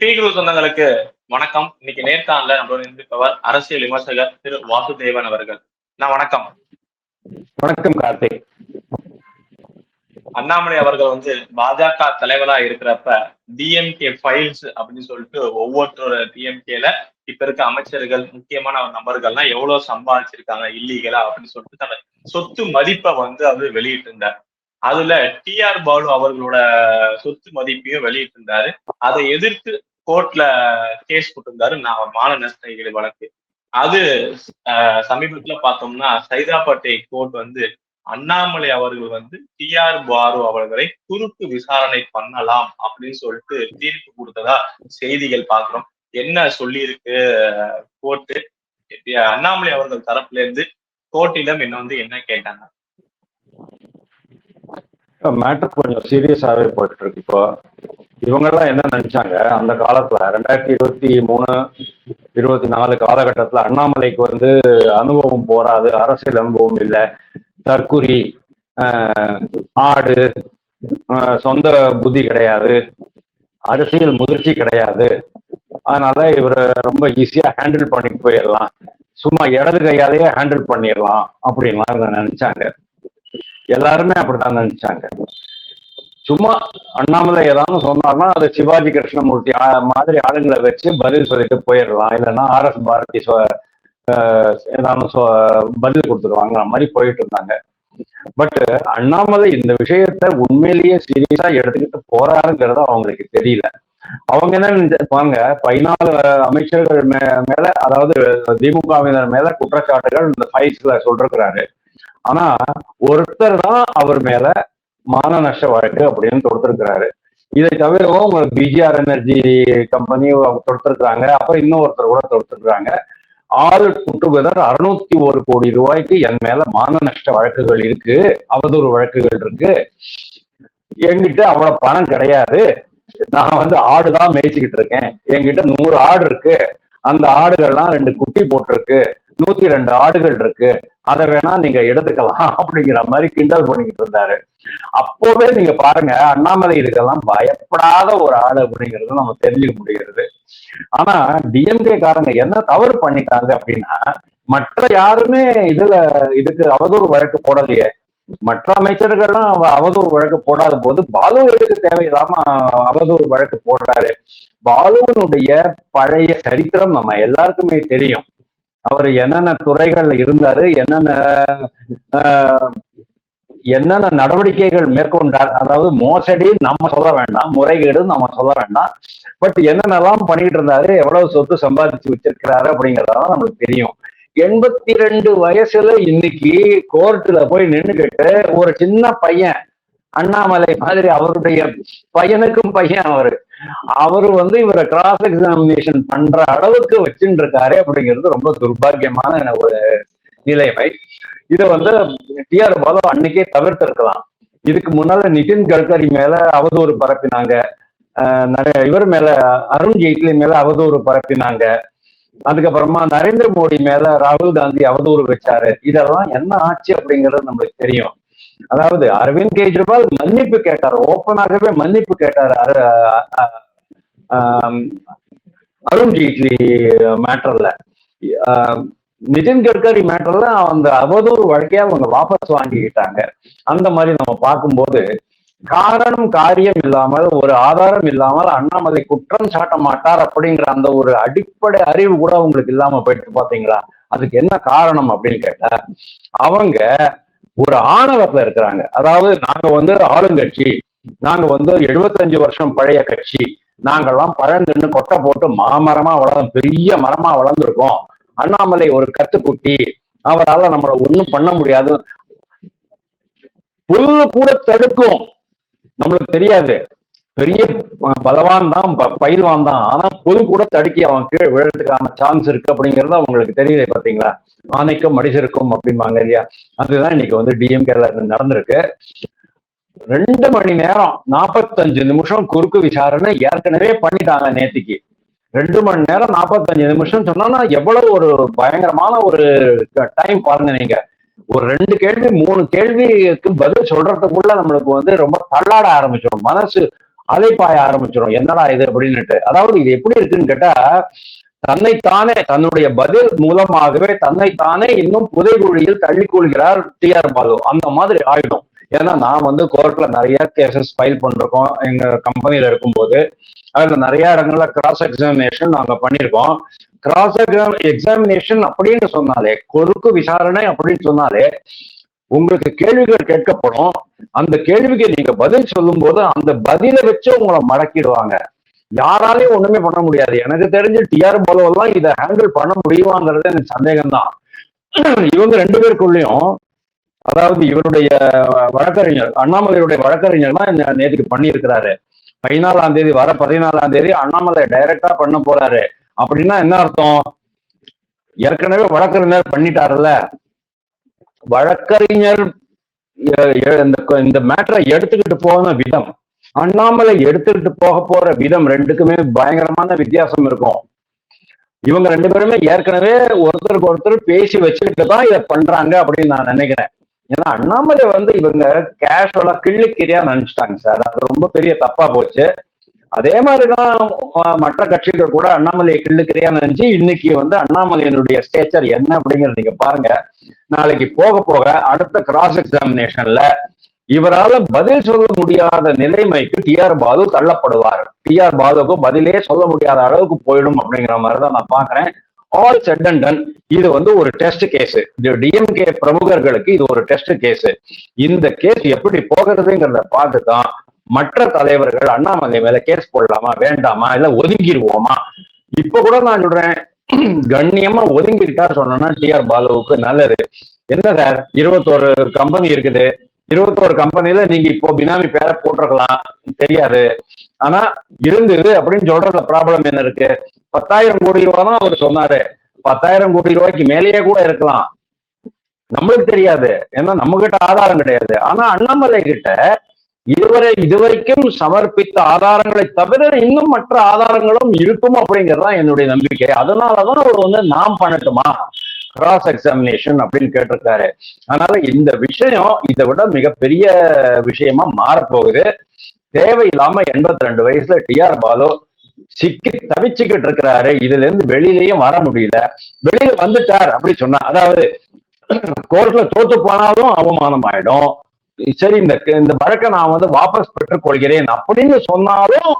டீகுரு சொந்தங்களுக்கு வணக்கம். இன்னைக்கு நேர்காணல நம்மளோட இருந்திருப்பவர் அரசியல் விமர்சகர் திரு வாசுதேவன் அவர்கள். நான் வணக்கம். வணக்கம் கார்த்திக். அண்ணாமலை அவர்கள் வந்து பாஜக தலைவரா இருக்கிறப்ப டிஎம்கே ஃபைல்ஸ் அப்படின்னு சொல்லிட்டு ஒவ்வொருத்தரோட டிஎம்கேல இப்ப இருக்க அமைச்சர்கள் முக்கியமான நபர்கள்லாம் எவ்வளவு சம்பாதிச்சிருக்காங்க இல்லீகலா அப்படின்னு சொல்லிட்டு தன்னை சொத்து மதிப்பை வந்து அவர் வெளியிட்டு இருந்தார் அதுல டி ஆர் பாலு அவர்களோட சொத்து மதிப்பையும் வெளியிட்டு இருந்தாரு அதை எதிர்த்து கோர்ட்ல கேஸ் போட்டிருந்தாரு. நான் மான நஷ்ட வழக்கு. அது சமீபத்துல பார்த்தோம்னா சைதாப்பேட்டை கோர்ட் வந்து அண்ணாமலை அவர்கள் வந்து டி ஆர் பாரு அவர்களை குறுக்கு விசாரணை பண்ணலாம் அப்படின்னு சொல்லிட்டு தீர்ப்பு கொடுத்ததா செய்திகள் பார்க்கிறோம். என்ன சொல்லி இருக்கு கோர்ட்டு? அண்ணாமலை அவர்கள் தரப்புல இருந்து கோர்ட்டிடம் என்ன வந்து என்ன கேட்டாங்க? மேட்டர் கொஞ்சம் சீரியஸாகவே போயிட்டு இருக்கு இப்போ. இவங்கெல்லாம் என்ன நினைச்சாங்க? அந்த காலத்துல ரெண்டாயிரத்தி இருபத்தி மூணு இருபத்தி நாலு காலகட்டத்துல அண்ணாமலைக்கு வந்து அனுபவம் போராது அரசியல் அனுபவம் இல்லை. தற்குறி ஆடு சொந்த புத்தி கிடையாது. அரசியல் முதிர்ச்சி கிடையாது. அதனால இவரை ரொம்ப ஈஸியா ஹேண்டில் பண்ணிட்டு போயிடலாம். சும்மா இடது கையாலேயே ஹேண்டில் பண்ணிடலாம் அப்படின்லாம் நினைச்சாங்க. எல்லாருமே அப்படித்தான் நினைச்சாங்க. சும்மா அண்ணாமலை ஏதாவது சொன்னார்னா அது சிவாஜி கிருஷ்ணமூர்த்தி மாதிரி ஆளுங்களை வச்சு பதில் சொல்லிட்டு போயிடலாம். இல்லைன்னா ஆர் எஸ் பாரதி ஏதாவது பதில் கொடுத்துருவாங்கிற மாதிரி போயிட்டு இருந்தாங்க. பட் அண்ணாமலை இந்த விஷயத்த உண்மையிலேயே சீரியஸா எடுத்துக்கிட்டு போறாருங்கிறது அவங்களுக்கு தெரியல. அவங்க என்ன நினைப்பாங்க பதினாலு அமைச்சர்கள் மே மேல அதாவது திமுகவினர் மேல குற்றச்சாட்டுகள் இந்த ஃபைல்ஸ்ல சொல்றாரு ஆனா ஒருத்தர் தான் அவர் மேல மான நஷ்ட வழக்கு அப்படின்னு தொடுத்திருக்கிறாரு. இதை தவிரவும் பிஜிஆர் எனர்ஜி கம்பெனி தொடுத்திருக்கிறாங்க. அப்புறம் இன்னொருத்தர் கூட தொடுத்திருக்கிறாங்க. ஆறு குட்டுகதர் அறுநூத்தி ஒரு கோடி ரூபாய்க்கு என் மேல மான நஷ்ட வழக்குகள் இருக்கு. அவதூறு வழக்குகள் இருக்கு. என்கிட்ட அவ்வளவு பணம் கிடையாது. நான் வந்து ஆடுதான் மேய்ச்சிக்கிட்டு இருக்கேன். என்கிட்ட நூறு ஆடு இருக்கு. அந்த ஆடுகள்லாம் ரெண்டு குட்டி போட்டிருக்கு. நூத்தி ரெண்டு ஆடுகள் இருக்கு. அதை வேணா நீங்க எடுத்துக்கலாம் அப்படிங்கிற மாதிரி கிண்டல் பண்ணிக்கிட்டு இருந்தாரு. அப்போவே நீங்க பாருங்க அண்ணாமலை இதுக்கெல்லாம் பயப்படாத ஒரு ஆள் அப்படிங்கிறது நம்ம தெரிஞ்சுக்க முடிகிறது. ஆனா டிஎம்கே காரங்க என்ன தவறு பண்ணிட்டாங்க அப்படின்னா மற்ற யாருமே இதுல இதுக்கு அவதூறு வழக்கு போடலையே. மற்ற அமைச்சர்கள்லாம் அவதூறு வழக்கு போடாத போது பாலு எடுக்க தேவையில்லாம அவதூறு வழக்கு போடுறாரு. பாலுவனுடைய பழைய சரித்திரம் நம்ம எல்லாருக்குமே தெரியும். அவர் என்னென்ன துறைகள்ல இருந்தாரு என்னென்ன என்னென்ன நடவடிக்கைகள் மேற்கொண்டார் அதாவது மோசடி நம்ம சொல்ல வேண்டாம் முறைகேடு நம்ம சொல்ல வேண்டாம் பட் என்னென்னலாம் பண்ணிட்டு இருந்தாரு எவ்வளவு சொத்து சம்பாதிச்சு வச்சிருக்கிறாரு அப்படிங்கறதெல்லாம் நம்மளுக்கு தெரியும். எண்பத்தி ரெண்டு வயசுல இன்னைக்கு கோர்ட்டுல போய் நின்றுகிட்டு ஒரு சின்ன பையன் அண்ணாமலை மாதிரி அவருடைய பையனுக்கும் பையன் அவரு. அவர் வந்து இவரை கிராஸ் எக்ஸாமினேஷன் பண்ற அளவுக்கு வச்சுட்டு இருக்காரு அப்படிங்கிறது ரொம்ப துர்பாகியமான ஒரு நிலைமை. இதை வந்து டிஆர் பாலு அன்னைக்கே தவிர்த்து இருக்கலாம் இதுக்கு முன்னால நிதின் கட்கரி மேல அவதூறு பரப்பினாங்க. இவர் மேல அருண் ஜேட்லி மேல அவதூறு பரப்பினாங்க. அதுக்கப்புறமா நரேந்திர மோடி மேல ராகுல் காந்தி அவதூறு வச்சாரு. இதெல்லாம் என்ன ஆச்சு அப்படிங்கிறது நம்மளுக்கு தெரியும். அதாவது அரவிந்த் கெஜ்ரிவால் மன்னிப்பு கேட்டார். ஓப்பனாகவே மன்னிப்பு கேட்டார் அருண் ஜேட்லி மேட்டர்ல. நிதின் கட்கரி மேட்டர்ல அந்த அவதூறு வழக்கையா அவங்க வாபஸ் வாங்கிக்கிட்டாங்க. அந்த மாதிரி நம்ம பார்க்கும்போது காரணம் காரியம் இல்லாமல் ஒரு ஆதாரம் இல்லாமல் அண்ணாமலை குற்றம் சாட்ட மாட்டார் அப்படிங்கிற அந்த ஒரு அடிப்படை அறிவு கூட அவங்களுக்கு இல்லாம போயிட்டு பாத்தீங்களா? அதுக்கு என்ன காரணம் அப்படின்னு கேட்டா அவங்க ஒரு ஆணவத்துல இருக்கிறாங்க. அதாவது நாங்க வந்து ஆளுங்கட்சி நாங்க வந்து எழுபத்தஞ்சு வருஷம் பழைய கட்சி நாங்கெல்லாம் பழந்துன்னு கொட்டை போட்டு மாமரமா வளர்ந்து பெரிய மரமா வளர்ந்துருக்கோம். அண்ணாமலை ஒரு கத்துக்குட்டி அவரால் நம்மளை ஒன்றும் பண்ண முடியாது. புல்லு கூட தடுக்கும். நம்மளுக்கு தெரியாது. பெரிய பலவான் தான் பயில்வான் தான். ஆனா பொது கூட தடுக்கி அவன் கீழே விழறதுக்கான சான்ஸ் இருக்கு அப்படிங்கறது அவங்களுக்கு தெரியல பாத்தீங்களா ஆணைக்கும் மடிசிருக்கும் அப்படிம்பாங்க இல்லையா? அதுதான் இன்னைக்கு வந்து டிஎம்கேல நடந்திருக்கு. ரெண்டு மணி நேரம் நாற்பத்தஞ்சு நிமிஷம் குறுக்கு விசாரணை ஏற்கனவே பண்ணிட்டாங்க நேத்திக்கு. ரெண்டு மணி நேரம் நாற்பத்தஞ்சு நிமிஷம் சொன்னா எவ்வளவு ஒரு பயங்கரமான ஒரு டைம் பாருங்க நீங்க. ஒரு ரெண்டு கேள்வி மூணு கேள்விக்கு பதில் சொல்றதுக்குள்ள நம்மளுக்கு வந்து ரொம்ப தள்ளாட ஆரம்பிச்சிடும். மனசு அதை பாய ஆரம்பிச்சிடும் என்னடா இது அப்படின்னுட்டு. அதாவது இது எப்படி இருக்குன்னு கேட்டா தன்னைத்தானே தன்னுடைய பதில் மூலமாகவே தன்னைத்தானே இன்னும் புதைகுழியில் தள்ளி கொள்கிறார் டி ஆர் பாலு. அந்த மாதிரி ஆயிடும். ஏன்னா நான் வந்து கோர்ட்ல நிறைய கேசஸ் ஃபைல் பண்ணிருக்கோம். எங்க கம்பெனியில இருக்கும்போது அதுல நிறைய இடங்கள்ல கிராஸ் எக்ஸாமினேஷன் நாங்க பண்ணியிருக்கோம் கிராஸ் எக்ஸாம் எக்ஸாமினேஷன் அப்படின்னு சொன்னாலே குறுக்கு விசாரணை அப்படின்னு சொன்னாலே உங்களுக்கு கேள்விகள் கேட்கப்படும். அந்த கேள்விக்கு நீங்க பதில் சொல்லும் போது அந்த பதிலை வச்சு உங்களை மடக்கிடுவாங்க. யாராலையும் ஒண்ணுமே பண்ண முடியாது. எனக்கு தெரிஞ்சு டிஆர் பாலுவெல்லாம் இதை ஹேண்டில் பண்ண முடியுமாங்கிறது எனக்கு சந்தேகம் தான் இவங்க ரெண்டு பேருக்குள்ளயும் அதாவது இவருடைய வழக்கறிஞர் அண்ணாமலையுடைய வழக்கறிஞர் தான் நேற்றுக்கு பண்ணியிருக்கிறாரு. பதினாலாம் தேதி வர பதினாலாம் தேதி அண்ணாமலை டைரக்டா பண்ண போறாரு. அப்படின்னா என்ன அர்த்தம்? ஏற்கனவே வழக்கறிஞர் பண்ணிட்டாருல்ல. வழக்கறிஞர் இந்த இந்த மேட்டரை எடுத்துக்கிட்டு போன விதம் அண்ணாமலை எடுத்துக்கிட்டு போக போற விதம் ரெண்டுக்குமே பயங்கரமான வித்தியாசம் இருக்கும். இவங்க ரெண்டு பேருமே ஏற்கனவே ஒருத்தருக்கு ஒருத்தர் பேசி வச்சுக்கிட்டு தான் இதை பண்றாங்க அப்படின்னு நான் நினைக்கிறேன். ஏன்னா அண்ணாமலை வந்து இவங்க கேஷுவலா கிள்ளிக்கிரியா நினைச்சிட்டாங்க சார். அது ரொம்ப பெரிய தப்பா போச்சு. அதே மாதிரிதான் மற்ற கட்சிகள் கூட அண்ணாமலையை கிள்ளுக்கிரியா நினைச்சு இன்னைக்கு வந்து அண்ணாமலையினுடைய ஸ்டேச்சர் என்ன அப்படிங்கறது நீங்க பாருங்க. நாளைக்கு போக போக அடுத்த கிராஸ் எக்ஸாமினேஷன்ல இவரால பதில் சொல்ல முடியாத நிலைமைக்கு டிஆர் பாலு தள்ளப்படுவார். டிஆர் பாலுக்கு பதிலே சொல்ல முடியாத அளவுக்கு போயிடும் அப்படிங்கிற மாதிரி தான் நான் பாக்குறேன். ஆல் செட் அண்ட் டன் இது வந்து ஒரு டெஸ்ட் கேஸ் இது டிஎம்கே பிரமுகர்களுக்கு இது ஒரு டெஸ்ட் கேஸ் இந்த கேஸ் எப்படி போகிறதுங்கிறத பார்த்து தான் மற்ற தலைவர்கள் அண்ணாமலை மேல கேஸ் போடலாமா வேண்டாமா இல்ல ஒதுங்கிடுவோமா இப்ப கூட நான் சொல்றேன் கண்ணியமா ஒதுங்கிட்டா சொன்னோம்னா டிஆர் பாலுவுக்கு நல்லது. என்ன சார் இருபத்தோரு கம்பெனி இருக்குது. இருபத்தோரு கம்பெனில நீங்க இப்போ பினாமி பேரை போட்டிருக்கலாம் தெரியாது. ஆனா இருந்தது அப்படின்னு சொல்றதுல ப்ராப்ளம் என்ன இருக்கு? பத்தாயிரம் கோடி ரூபா தான் அவர் சொன்னாரு. பத்தாயிரம் கோடி ரூபாய்க்கு மேலேயே கூட இருக்கலாம். நம்மளுக்கு தெரியாது. ஏன்னா நம்ம கிட்ட ஆதாரம் கிடையாது. ஆனா அண்ணாமலை கிட்ட இதுவரை இதுவரைக்கும் சமர்ப்பித்த ஆதாரங்களை தவிர இன்னும் மற்ற ஆதாரங்களும் இருக்கும் அப்படிங்கறதுதான் என்னுடைய நம்பிக்கை. அதனாலதான் அவர் வந்து நாம் பண்ணட்டுமா? கிராஸ் எக்ஸாமினேஷன் அப்படின்னு கேட்டிருக்காரு. அதனால இந்த விஷயம் இதை விட மிகப்பெரிய விஷயமா மாறப்போகுது. தேவையில்லாம எண்பத்தி ரெண்டு வயசுல டிஆர் பாலு சிக்கி தவிச்சுக்கிட்டு இருக்கிறாரு. இதுல இருந்து வெளியிலயும் வர முடியல. வெளியில வந்துட்டார் அப்படி சொன்னா அதாவது கோர்ட்ல தோத்து போனாலும் அவமானம் ஆயிடும் சரி இந்த இந்த வழக்கை நான் வந்து வாபஸ் பெற்றுக்கொள்கிறேன் அப்படின்னு சொன்னாலும்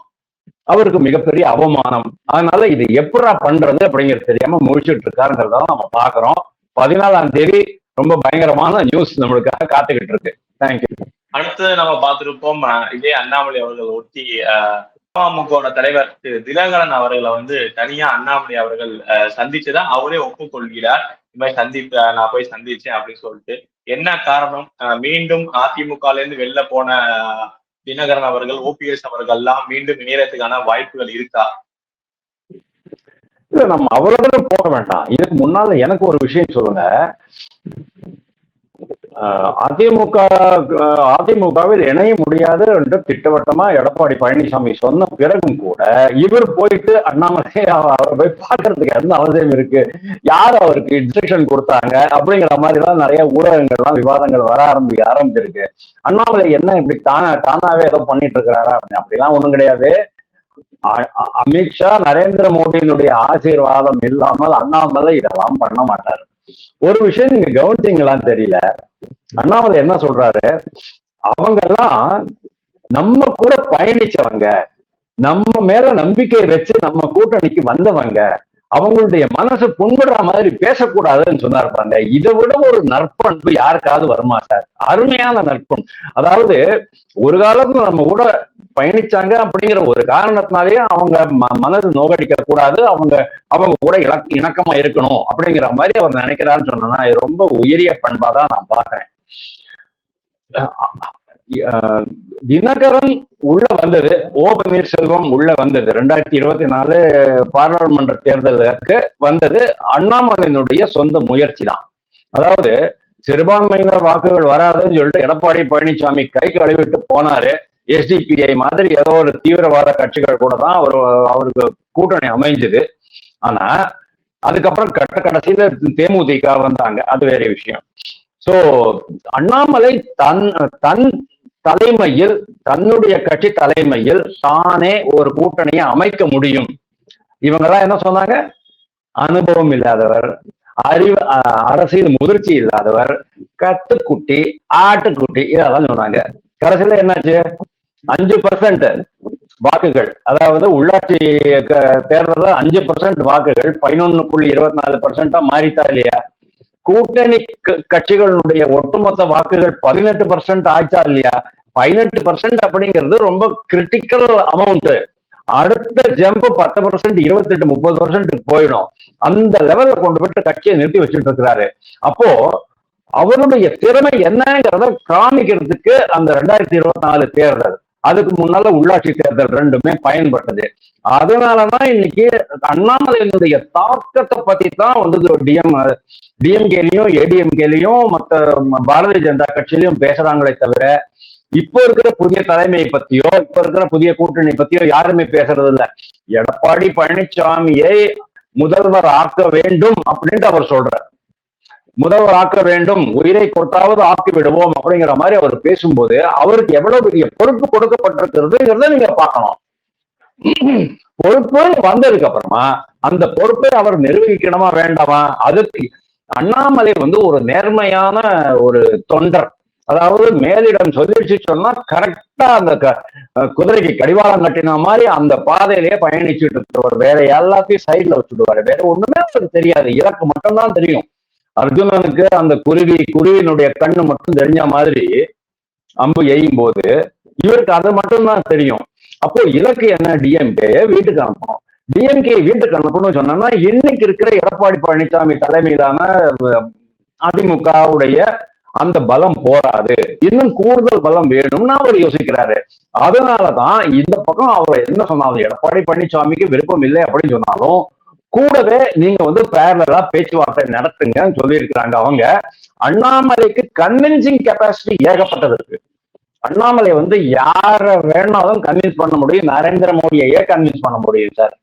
அவருக்கு மிகப்பெரிய அவமானம். அதனால இது எப்படா பண்றது அப்படிங்கிறது தெரியாம முழிச்சிட்டு இருக்காருங்கிறத நம்ம பாக்குறோம். பதினாலாம் தேதி ரொம்ப பயங்கரமான நியூஸ் நம்மளுக்காக காத்துக்கிட்டு இருக்கு. தேங்க்யூ அடுத்து நம்ம பார்த்திருப்போம் இதே அண்ணாமலை அவர்கள் ஒட்டி அஹ், அமமுகவோட தலைவர் திரு தினகரன் அவர்களை வந்து தனியா அண்ணாமலை அவர்கள் அஹ், அவரே ஒப்புக்கொள்கிறார். இது மாதிரி சந்திப்பு நான் போய் சந்திச்சேன் அப்படின்னு சொல்லிட்டு என்ன காரணம்? அஹ், மீண்டும் அதிமுகல இருந்து வெளில போன தினகரன் அவர்கள் ஓபிஎஸ் அவர்கள்லாம் மீண்டும் இணையத்துக்கான வாய்ப்புகள் இருக்கா? இல்ல நம்ம அவ்வளவு போக வேண்டாம். இதுக்கு முன்னால எனக்கு ஒரு விஷயம் சொல்லுங்க. அதிமுக அதிமுகவில் இணைய முடியாது என்று திட்டவட்டமா எடப்பாடி பழனிசாமி சொன்ன பிறகும் கூட இவர் போயிட்டு அண்ணாமலை அவ- அவரை போய் பார்க்கறதுக்கு எந்த அவசியம் இருக்கு? யார் அவருக்கு இன்ஸ்ட்ரக்ஷன் கொடுத்தாங்க? அப்படிங்கிற மாதிரி எல்லாம் நிறைய ஊடகங்கள்லாம் விவாதங்கள் வர ஆரம்பி ஆரம்பிச்சிருக்கு. அண்ணாமலை என்ன இப்படி தானா தானாவே ஏதோ பண்ணிட்டு இருக்கிறாரா? அப்படின்னு அப்படிலாம் ஒண்ணும் கிடையாது. அமித்ஷா நரேந்திர மோடியினுடைய ஆசீர்வாதம் இல்லாமல் அண்ணாமலை இதெல்லாம் பண்ண மாட்டாரு. ஒரு விஷயம் நீங்க கவனிச்சீங்களான்னு தெரியல. அண்ணாமலை என்ன சொல்றாரு? அவங்க எல்லாம் நம்ம கூட பயணிச்சவங்க. நம்ம மேல நம்பிக்கை வச்சு நம்ம கூட்டணிக்கு வந்தவங்க. அவங்களுடைய மனசு புண்படுற மாதிரி பேசக்கூடாதுன்னு சொன்னார் பாருங்க. இதை விட ஒரு நற்பண்பு யாருக்காவது வருமா சார்? அருமையான நற்பண்பு. அதாவது ஒரு காலத்துல நம்ம கூட பயணிச்சாங்க அப்படிங்கிற ஒரு காரணத்தினாலேயே அவங்க ம- மனது நோகடிக்க கூடாது. அவங்க அவங்க கூட இலக் இணக்கமா இருக்கணும் அப்படிங்கிற மாதிரி அவர் நினைக்கிறாருன்னு சொன்னா ரொம்ப உயரிய பண்பா தான் நான் பாக்குறேன் தினகரன் உள்ள வந்தது ஓ பன்னீர்செல்வம் உள்ள வந்தது. ரெண்டாயிரத்தி இருபத்தி நாலு பாராளுமன்ற தேர்தலுக்கு வந்தது அண்ணாமலையினுடைய சொந்த முயற்சி தான். அதாவது சிறுபான்மையினர் வாக்குகள் வராதுன்னு சொல்லிட்டு எடப்பாடி பழனிசாமி கை கழுவிட்டு போனாரு. எஸ்டிபிஐ மாதிரி ஏதோ ஒரு தீவிரவாத கட்சிகள் கூட தான் அவர் அவருக்கு கூட்டணி அமைஞ்சது. ஆனா அதுக்கப்புறம் கட்ட கடைசியில தேமுதிக வந்தாங்க. அது வேற விஷயம். சோ அண்ணாமலை தன் தன் தலைமையில் தன்னுடைய கட்சி தலைமையில் தானே ஒரு கூட்டணியை அமைக்க முடியும். இவங்கெல்லாம் என்ன சொன்னாங்க? அனுபவம் இல்லாதவர் அறிவு அஹ், அரசியல் முதிர்ச்சி இல்லாதவர் கத்துக்குட்டி ஆட்டுக்குட்டி இதெல்லாம் சொன்னாங்க. கடைசியில என்னாச்சு? அஞ்சு பர்சன்ட் வாக்குகள். அதாவது உள்ளாட்சி தேர்தலில் அஞ்சு பர்சன்ட் வாக்குகள் பதினொன்னு புள்ளி இருபத்தி நாலு பர்சன்டா மாறித்தா இல்லையா? கூட்டணி க- கட்சிகளுடைய ஒட்டுமொத்த வாக்குகள் பதினெட்டு பர்சன்ட் ஆச்சா இல்லையா? பதினெட்டு பர்சன்ட் அப்படிங்கிறது ரொம்ப கிரிட்டிக்கல் அமௌண்ட் அடுத்த ஜம்ப் பத்து பர்சன்ட் இருபத்தெட்டு முப்பது பர்சன்ட் போயிடும். அந்த லெவல்ல கொண்டு போயிட்டு கட்சியை நிறுத்தி வச்சுட்டு இருக்கிறாரு. அப்போ அவருடைய திறமை என்னங்கிறத காமிக்கிறதுக்கு அந்த ரெண்டாயிரத்தி இருபத்தி நாலு தேர்தல். அதுக்கு முன்னால உள்ளாட்சி தேர்தல் ரெண்டுமே பயன்பட்டது. அதனாலதான் இன்னைக்கு அண்ணாமலையினுடைய தாக்கத்தை பத்தி தான் வந்து டிஎம் டிஎம்கேலையும் ஏடிஎம்கேலையும் மத்த பாரதிய ஜனதா கட்சியிலையும் பேசுறாங்களே தவிர இப்போ இருக்கிற புதிய தலைமையை பத்தியோ இப்ப இருக்கிற புதிய கூட்டணி பத்தியோ யாருமே பேசுறது இல்ல. எடப்பாடி பழனிசாமியை முதல்வர் ஆக்க வேண்டும் அப்படின்ட்டு அவர் சொல்றார். முதல்வர் ஆக்க வேண்டும் உயிரை கொடுத்தாவது ஆக்கி விடுவோம் அப்படிங்கிற மாதிரி அவர் பேசும்போது அவருக்கு எவ்வளவு பெரிய பொறுப்பு கொடுக்கப்பட்டிருக்கிறதுங்கிறத நீங்க பார்க்கணும் பொறுப்பு வந்ததுக்கு அப்புறமா அந்த பொறுப்பை அவர் நிர்வகிக்கணுமா வேண்டாமா? அதுக்கு அண்ணாமலை வந்து ஒரு நேர்மையான ஒரு தொண்டர். அதாவது மேலிடம் சொல்லிடுச்சு சொன்னா கரெக்டா அந்த க- குதிரைக்கு கடிவாளம் கட்டின மாதிரி அந்த பாதையிலேயே பயணிச்சுட்டு இருக்கிறவர். வேற எல்லாத்தையும் சைட்ல வச்சுடுவாரு. வேற ஒண்ணுமே அவருக்கு தெரியாது. இலக்கு மட்டும்தான் தெரியும். அர்ஜுனனுக்கு அந்த குருவி குருவினுடைய கண்ணு மட்டும் தெரிஞ்ச மாதிரி அம்பு எய்யும் போது இவருக்கு அது மட்டும்தான் தெரியும். அப்போ இலக்கு என்ன? டிஎம்கே வீட்டுக்கு அனுப்பணும். டிஎம்கே வீட்டுக்கு அனுப்பணும்னு சொன்னா இன்னைக்கு இருக்கிற எடப்பாடி பழனிசாமி தலைமையிலான அதிமுகவுடைய அந்த பலம் போராது இன்னும் கூடுதல் பலம் வேணும்னு அவர் யோசிக்கிறாரு. அதனாலதான் இந்த பக்கம் அவர் என்ன சொன்னாலும் எடப்பாடி பழனிசாமிக்கு விருப்பம் இல்லை அப்படின்னு சொன்னாலும் கூடவே நீங்க வந்து பேரலா பேச்சுவார்த்தை நடத்துங்கன்னு சொல்லியிருக்கிறாங்க அவங்க. அண்ணாமலைக்கு கன்வின்சிங் கெப்பாசிட்டி ஏகப்பட்டது இருக்கு. அண்ணாமலை வந்து யார வேணாலும் கன்வின்ஸ் பண்ண முடியும். நரேந்திர மோடியையே கன்வின்ஸ் பண்ண முடியும் சார்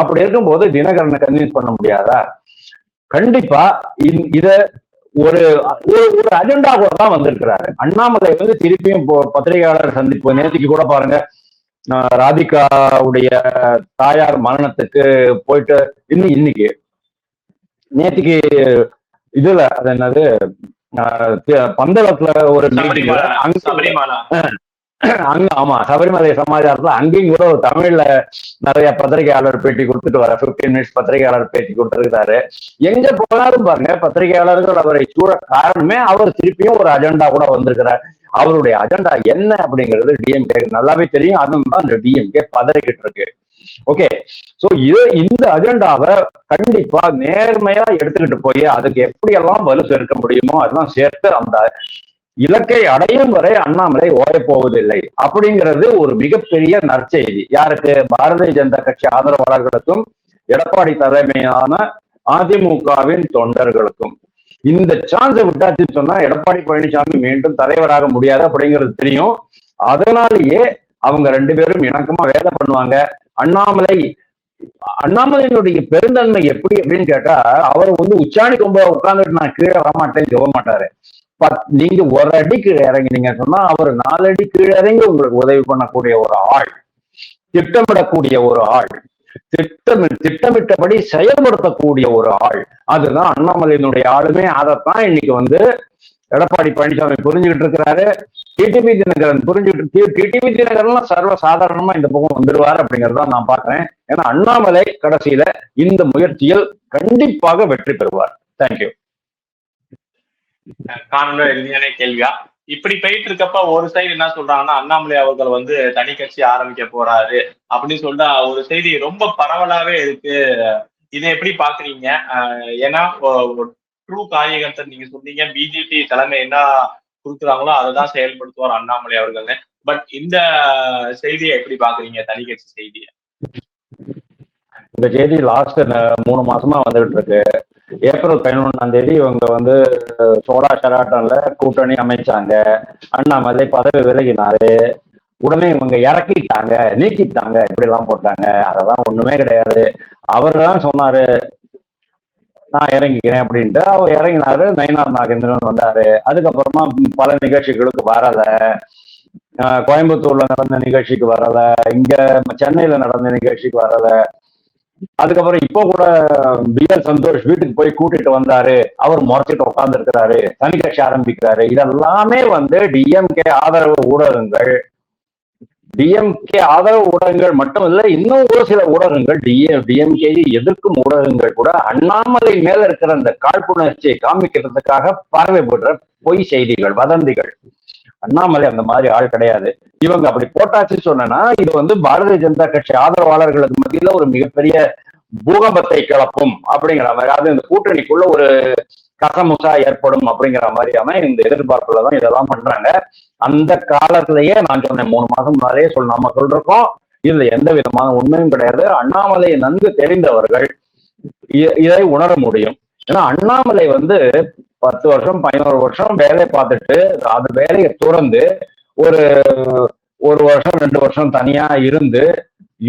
அப்படி இருக்கும்போது தினகரனை கன்வின்ஸ் பண்ண முடியாதா? கண்டிப்பா இத ஒரு ஒரு ஒரு அஜெண்டா கூட தான் வந்திருக்கிறாரு. அண்ணாமலை வந்து திருப்பியும் பத்திரிகையாளர் சந்திப்பு நேற்றுக்கு கூட பாருங்க. ராதிகாவுடைய தாயார் மரணத்துக்கு போயிட்டு இன்னும் இன்னைக்கு. நேற்றுக்கு இதுல அது என்னது? பந்தளத்துல ஒரு அங்க ஆமா சபரிமலை சமாச்சாரத்துல அங்கேயும் கூட ஒரு தமிழ்ல நிறைய பத்திரிகையாளர் பேட்டி கொடுத்துட்டு வர 15 மினிட்ஸ் பத்திரிகையாளர் பேட்டி கொடுத்துருக்காரு எங்க போனாலும் பாருங்க பத்திரிகையாளர்கள் அவரை சூழ காரணமே அவர் திருப்பியும் ஒரு அஜெண்டா கூட வந்திருக்கிறார். அவருடைய அஜெண்டா என்ன அப்படிங்கிறது டிஎம்கே நல்லாவே தெரியும். அதுவும் தான் இந்த டிஎம்கே பதறிக்கிட்டு இருக்கு. ஓகே சோ இது இந்த அஜெண்டாவை கண்டிப்பா நேர்மையா எடுத்துக்கிட்டு போய் அதுக்கு எப்படியெல்லாம் வலு சேர்க்க முடியுமோ அதெல்லாம் சேர்த்து அந்த இலக்கை அடையும் வரை அண்ணாமலை ஓயப் போவதில்லை அப்படிங்கிறது ஒரு மிகப்பெரிய நற்செய்தி. யாருக்கு? பாரதிய ஜனதா கட்சி ஆதரவாளர்களுக்கும் எடப்பாடி தலைமையான அதிமுகவின் தொண்டர்களுக்கும். இந்த சான்ஸை விட்டாச்சுன்னு சொன்னா எடப்பாடி பழனிசாமி மீண்டும் தலைவராக முடியாது அப்படிங்கிறது தெரியும். அதனாலேயே அவங்க ரெண்டு பேரும் இணக்கமா வேலை பண்ணுவாங்க. அண்ணாமலை அண்ணாமலையினுடைய பெருந்தன்மை எப்படி அப்படின்னு கேட்டா அவர் வந்து உச்சாணி கொம்ப உட்கார்ந்துட்டு நான் கீழே வரமாட்டேன் சொல்ல மாட்டாரு. பத் நீங்க ஒரு அடி கீழே இறங்கினீங்க சொன்னா அவர் நாலு அடி கீழே இறங்கி உங்களுக்கு உதவி பண்ணக்கூடிய ஒரு ஆள் திட்டமிடக்கூடிய ஒரு ஆள். திட்டமிட் திட்டமிட்டபடி செயல்படுத்தக்கூடிய ஒரு ஆள். அதுதான் அண்ணாமலையினுடைய ஆளுமே. அதைத்தான் இன்னைக்கு வந்து எடப்பாடி பழனிசாமி புரிஞ்சுக்கிட்டு இருக்கிறாரு. டிடிபி தினகரன் புரிஞ்சுக்கிட்டு டிடிபி தினகரன்லாம் சர்வ சாதாரணமா இந்த பக்கம் வந்துடுவார் அப்படிங்கறத நான் பாக்குறேன் ஏன்னா அண்ணாமலை கடைசியில இந்த முயற்சியில் கண்டிப்பாக வெற்றி பெறுவார். தேங்க்யூ காணொலி எளிமையான கேள்வியா? இப்படி போயிட்டு இருக்கப்ப ஒரு சைடு என்ன சொல்றாங்கன்னா அண்ணாமலை அவர்கள் வந்து தனி கட்சி ஆரம்பிக்க போறாரு அப்படின்னு சொல்லிட்டு ஒரு செய்தி ரொம்ப பரவலாவே இருக்கு. இதை எப்படி பாக்குறீங்க? ஏன்னா ட்ரூ காரியகர்த்தர் நீங்க சொன்னீங்க பிஜேபி தலைமை என்ன கொடுக்குறாங்களோ அதை தான் செயல்படுத்துவார் அண்ணாமலை அவர்கள்னு. பட் இந்த செய்தியை எப்படி பாக்குறீங்க தனி கட்சி செய்தியை? இந்த செய்தி லாஸ்ட் மூணு மாசமா வந்துகிட்டு இருக்கு. ஏப்ரல் பதினொன்றாம் தேதி இவங்க வந்து சோடா ஷெராட்டன்ல கூட்டணி அமைச்சாங்க. அண்ணாமலை பதவி விலகினாரு. உடனே இவங்க இறக்கிட்டாங்க நீக்கிட்டாங்க இப்படி எல்லாம் போட்டாங்க. அதெல்லாம் ஒண்ணுமே கிடையாது. அவர் தான் சொன்னாரு நான் இறங்கிக்கிறேன் அப்படின்ட்டு. அவர் இறங்கினாரு நயனார் நாகேந்திரன் வந்தாரு. அதுக்கப்புறமா பல நிகழ்ச்சிகளுக்கு வரல. கோயம்புத்தூர்ல நடந்த நிகழ்ச்சிக்கு வரல. இங்க சென்னையில நடந்த நிகழ்ச்சிக்கு வரல. அதுக்கப்புறம் இப்போ கூட பி எல் சந்தோஷ் வீட்டுக்கு போய் கூட்டிட்டு வந்தாரு. அவர் முறைச்சிட்டு உட்கார்ந்து இருக்கிறாரு தனி கட்சி ஆரம்பிக்கிறாரு. இதெல்லாமே வந்து டிஎம்கே ஆதரவு ஊடகங்கள். டிஎம்கே ஆதரவு ஊடகங்கள் மட்டும் இல்ல இன்னும் ஒரு சில ஊடகங்கள் டிஎம் டிஎம்கே எதிர்க்கும் ஊடகங்கள் கூட அண்ணாமலை மேல இருக்கிற அந்த காழ்ப்புணர்ச்சியை காமிக்கிறதுக்காக பார்வைப்படுற பொய் செய்திகள் வதந்திகள். அண்ணாமலை அந்த மாதிரி ஆள் கிடையாது. இவங்க அப்படி போட்டாச்சு சொன்னா இது வந்து பாரதிய ஜனதா கட்சி ஆதரவாளர்களுக்கு மத்தியில ஒரு மிகப்பெரிய பூகம்பத்தை கிளப்பும் அப்படிங்கிற மாதிரி. அது இந்த கூட்டணிக்குள்ள ஒரு கசமுசா ஏற்படும் அப்படிங்கிற மாதிரியான இந்த எதிர்பார்ப்புல தான் இதெல்லாம் பண்றாங்க. அந்த காலத்திலேயே நான் சொன்னேன் மூணு மாசம் முன்னாலே சொல்ல சொல்றோம். இதுல எந்த விதமான உண்மையும் கிடையாது. அண்ணாமலையை நன்கு தெரிந்தவர்கள் இதை உணர முடியும். ஏன்னா அண்ணாமலை வந்து பத்து வருஷம் பதினோரு வருஷம் வேலை பார்த்துட்டு அது வேலையை துறந்து ஒரு ஒரு வருஷம் ரெண்டு வருஷம் தனியா இருந்து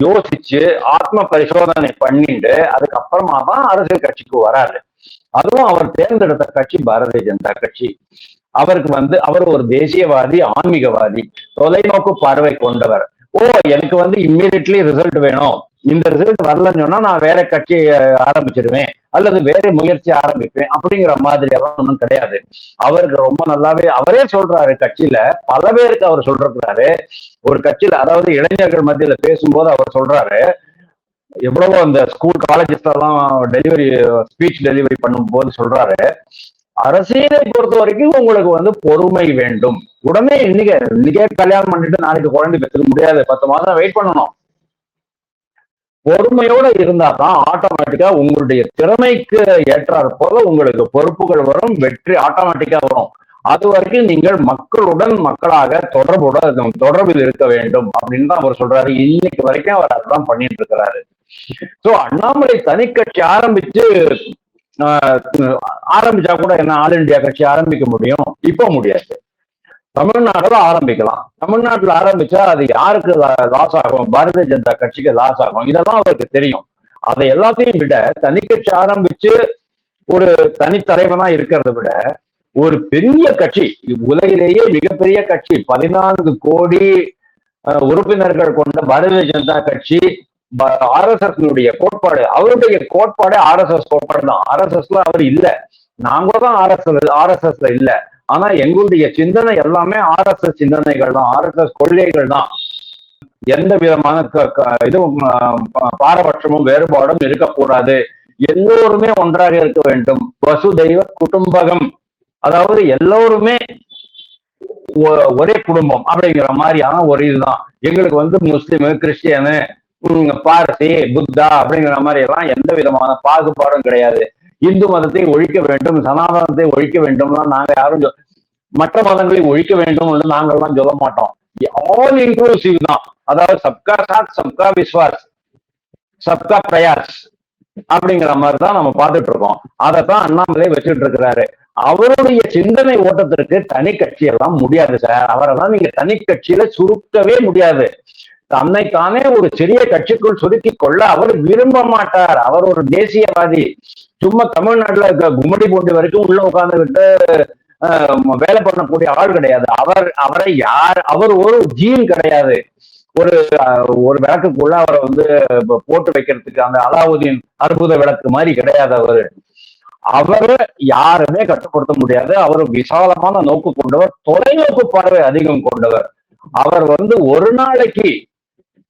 யோசிச்சு ஆத்ம பரிசோதனை பண்ணிட்டு அதுக்கப்புறமா தான் அரசியல் கட்சிக்கு வராரு. அதுவும் அவர் தேர்ந்தெடுத்த கட்சி பாரதிய ஜனதா கட்சி. அவருக்கு வந்து அவர் ஒரு தேசியவாதி ஆன்மீகவாதி தொலைநோக்கு பார்வை கொண்டவர். ஓ எனக்கு வந்து இம்மீடியட்லி ரிசல்ட் வேணும். இந்த ரிசல்ட் வரலன்னு சொன்னா நான் வேற கட்சி ஆரம்பிச்சிருவேன். அல்லது வேற முயற்சி ஆரம்பிப்பேன் அப்படிங்கிற மாதிரி எல்லாம் ஒன்றும் கிடையாது. அவருக்கு ரொம்ப நல்லாவே அவரே சொல்றாரு கட்சியில பல பேருக்கு அவர் சொல்றாரு ஒரு கட்சியில அதாவது இளைஞர்கள் மத்தியில பேசும்போது அவர் சொல்றாரு எவ்வளவோ அந்த ஸ்கூல் காலேஜஸ் எல்லாம் டெலிவரி ஸ்பீச் டெலிவரி பண்ணும்போது சொல்றாரு அரசியலை பொறுத்த வரைக்கும் உங்களுக்கு வந்து பொறுமை வேண்டும். உடனே இன்னைக்கு இன்னைக்கே கல்யாணம் பண்ணிட்டு நாளைக்கு குழந்தை பெற்றுக்க முடியாது. பத்து மாதம் வெயிட் பண்ணணும். பொறுமையோட இருந்தா தான் ஆட்டோமேட்டிக்கா உங்களுடைய திறமைக்கு ஏற்றாற் போல உங்களுக்கு பொறுப்புகள் வரும் வெற்றி ஆட்டோமேட்டிக்கா வரும். அது வரைக்கும் நீங்கள் மக்களுடன் மக்களாக தொடர்புடன் தொடர்பில் இருக்க வேண்டும் அப்படின்னு தான் அவர் சொல்றாரு. இன்னைக்கு வரைக்கும் அவர் அதுதான் பண்ணிட்டு இருக்கிறாரு. சோ அண்ணாமலை தனி கட்சி ஆரம்பிச்சு ஆஹ், ஆரம்பிச்சா கூட என்ன ஆல் இந்தியா கட்சி ஆரம்பிக்க முடியும்? இப்போ முடியாது. தமிழ்நாடுல ஆரம்பிக்கலாம். தமிழ்நாட்டுல ஆரம்பிச்சா அது யாருக்கு லாஸ் ஆகும்? பாரதிய ஜனதா கட்சிக்கு லாஸ் ஆகும். இதெல்லாம் அவருக்கு தெரியும். அதை எல்லாத்தையும் விட தனி கட்சி ஆரம்பிச்சு ஒரு தனித்தலைவனா இருக்கிறத விட ஒரு பெரிய கட்சி உலகிலேயே மிகப்பெரிய கட்சி பதினான்கு கோடி உறுப்பினர்கள் கொண்ட பாரதிய ஜனதா கட்சி ஆர்எஸ்எஸ் கோட்பாடு அவருடைய கோட்பாடே ஆர்எஸ்எஸ் கோட்பாடு தான் ஆர்எஸ்எஸ்ல அவர் இல்ல. நாங்க தான் ஆர்எஸ்எஸ் ஆர்எஸ்எஸ்ல இல்ல. ஆனா எங்களுடைய சிந்தனை எல்லாமே ஆர்எஸ்எஸ் சிந்தனைகள் தான் ஆர்எஸ்எஸ் கொள்கைகள் தான் எந்த விதமான க- இதுவும் பாரபட்சமும் வேறுபாடும் இருக்கக்கூடாது. எல்லோருமே ஒன்றாக இருக்க வேண்டும். வசுதெய்வ குடும்பகம். அதாவது எல்லோருமே ஒரே குடும்பம் அப்படிங்கிற மாதிரியான ஒரு இதுதான். எங்களுக்கு வந்து முஸ்லிமு கிறிஸ்டியனு பாரசி புத்தா அப்படிங்கிற மாதிரி எல்லாம் எந்த விதமான பாகுபாடும் கிடையாது. இந்து மதத்தை ஒழிக்க வேண்டும் சனாதனத்தை ஒழிக்க வேண்டும்லாம் நாங்க யாரும் மற்ற மதங்களை ஒழிக்க வேண்டும் என்று நாங்கள்லாம் சொல்ல மாட்டோம். ஆல் இன்க்ளூசிவ் தான். அதாவது சப்கா சாத் சப்கா விஸ்வாஸ் சப்கா பிரயாஸ் அப்படிங்கிற மாதிரி தான் நம்ம பார்த்துட்டு இருக்கோம். அதைத்தான் அண்ணாமலை வச்சுட்டு இருக்கிறாரு. அவருடைய சிந்தனை ஓட்டத்திற்கு தனி கட்சி எல்லாம் முடியாது சார். அவரை தான் நீங்க தனி கட்சியில சுருக்கவே முடியாது. தன்னை தானே ஒரு சிறிய கட்சிக்குள் சுருக்கி கொள்ள அவர் விரும்ப மாட்டார். அவர் ஒரு தேசியவாதி. சும்மா தமிழ்நாட்டுல இருக்க கும்மடி பூண்டி வரைக்கும் உள்ள உட்கார்ந்துகிட்டு வேலை பண்ணக்கூடிய ஆள் கிடையாது. அவர் அவரை யார் அவர் ஒரு ஜீன் கிடையாது. ஒரு ஒரு விளக்குக்குள்ள அவரை வந்து போட்டு வைக்கிறதுக்கு அந்த அலாவுதீன் அற்புத விளக்கு மாதிரி கிடையாது அவரு. அவரை யாருமே கட்டுப்படுத்த முடியாது. அவர் விசாலமான நோக்கு கொண்டவர் தொலைநோக்கு பார்வை அதிகம் கொண்டவர். அவர் வந்து ஒரு நாளைக்கு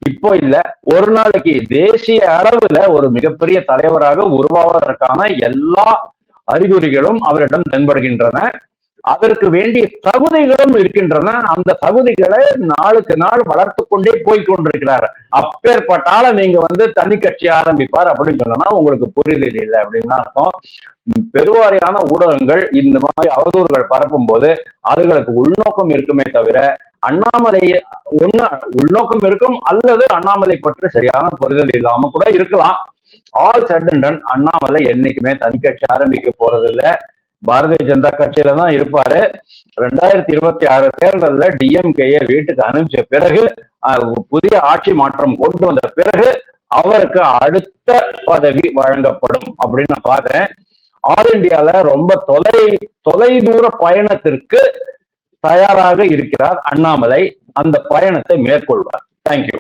இப்போ இல்ல ஒரு நாளைக்கு தேசிய அளவுல ஒரு மிகப்பெரிய தலைவராக உருவாவதற்கான எல்லா அறிகுறிகளும் அவரிடம் தென்படுகின்றன. அதற்கு வேண்டிய தகுதிகளும் இருக்கின்றன. அந்த தகுதிகளை நாளுக்கு நாள் வளர்த்து கொண்டே போய் கொண்டிருக்கிறார். அப்பேற்பட்டால நீங்க வந்து தனி கட்சி ஆரம்பிப்பார் அப்படின்னு சொன்னா உங்களுக்கு புரிதல் இல்லை அப்படின்னு அர்த்தம். பெருவாரியான ஊடகங்கள் இந்த மாதிரி அவதூறுகள் பரப்பும் போது அதுகளுக்கு உள்நோக்கம் இருக்குமே தவிர அண்ணாமலை ஒன்னு உள்நோக்கம் இருக்கும் அல்லது அண்ணாமலை பற்றி சரியான புரிதல் இல்லாம கூட இருக்கலாம். ஆல் சடன் அண்ணாமலை என்னைக்குமே தனி கட்சி ஆரம்பிக்க போறது பாரதிய ஜனதா கட்சியில தான் இருப்பாரு. ரெண்டாயிரத்தி இருபத்தி ஆறு தேர்தலில் டிஎம்கேயை வீட்டுக்கு அனுப்பிச்ச பிறகு புதிய ஆட்சி மாற்றம் கொண்டு வந்த பிறகு அவருக்கு அடுத்த பதவி வழங்கப்படும் அப்படின்னு நான் பார்த்தேன். ஆல் இண்டியால ரொம்ப தொலை தொலைதூர பயணத்திற்கு தயாராக இருக்கிறார் அண்ணாமலை. அந்த பயணத்தை மேற்கொள்வார். தேங்க்யூ